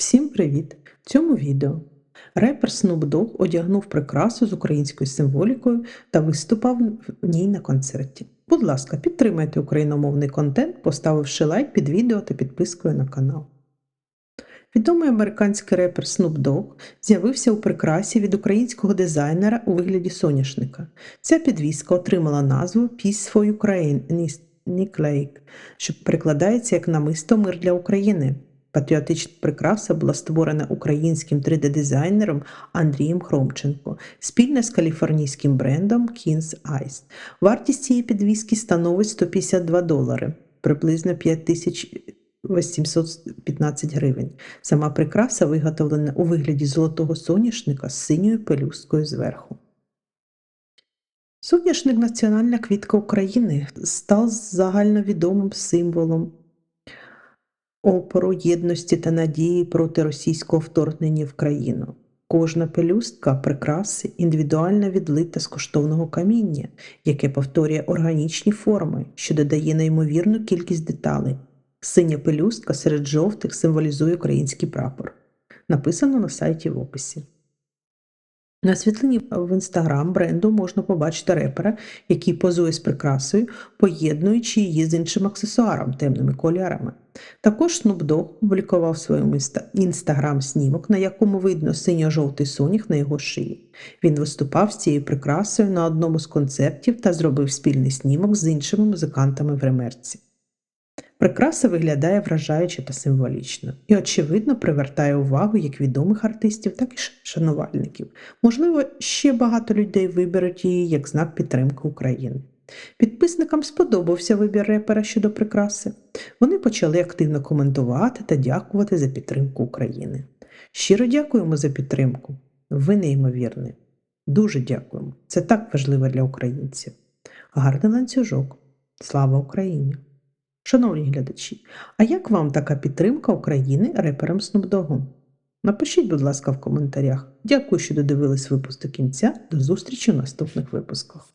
Всім привіт! В цьому відео репер Snoop Dogg одягнув прикрасу з українською символікою та виступав в ній на концерті. Будь ласка, підтримайте україномовний контент, поставивши лайк під відео та підпискою на канал. Відомий американський репер Snoop Dogg з'явився у прикрасі від українського дизайнера у вигляді соняшника. Ця підвіска отримала назву Peace for Ukraine Nick Lake, що перекладається як намисто мир для України. Патріотична прикраса була створена українським 3D-дизайнером Андрієм Хромченко спільно з каліфорнійським брендом King's Ice. Вартість цієї підвіски становить 152 долари, приблизно 5815 гривень. Сама прикраса виготовлена у вигляді золотого соняшника з синьою пелюсткою зверху. Соняшник національна квітка України став загальновідомим символом опору єдності та надії проти російського вторгнення в країну. Кожна пелюстка прикраси індивідуально відлита з коштовного каміння, яке повторює органічні форми, що додає неймовірну кількість деталей. Синя пелюстка серед жовтих символізує український прапор. Написано на сайті в описі. На світлині в інстаграм бренду можна побачити репера, який позує з прикрасою, поєднуючи її з іншим аксесуаром темними кольорами. Також Snoop Dogg опублікував в інстаграм снімок, на якому видно синьо-жовтий сонях на його шиї. Він виступав з цією прикрасою на одному з концертів та зробив спільний снімок з іншими музикантами в ремерці. Прикраса виглядає вражаюче та символічно і, очевидно, привертає увагу як відомих артистів, так і шанувальників. Можливо, ще багато людей виберуть її як знак підтримки України. Підписникам сподобався вибір репера щодо прикраси. Вони почали активно коментувати та дякувати за підтримку України. Щиро дякуємо за підтримку. Ви неймовірні. Дуже дякуємо. Це так важливо для українців. Гарний ланцюжок. Слава Україні! Шановні глядачі, а як вам така підтримка України репером Снупдогом? Напишіть, будь ласка, в коментарях. Дякую, що додивились випуск до кінця. До зустрічі в наступних випусках.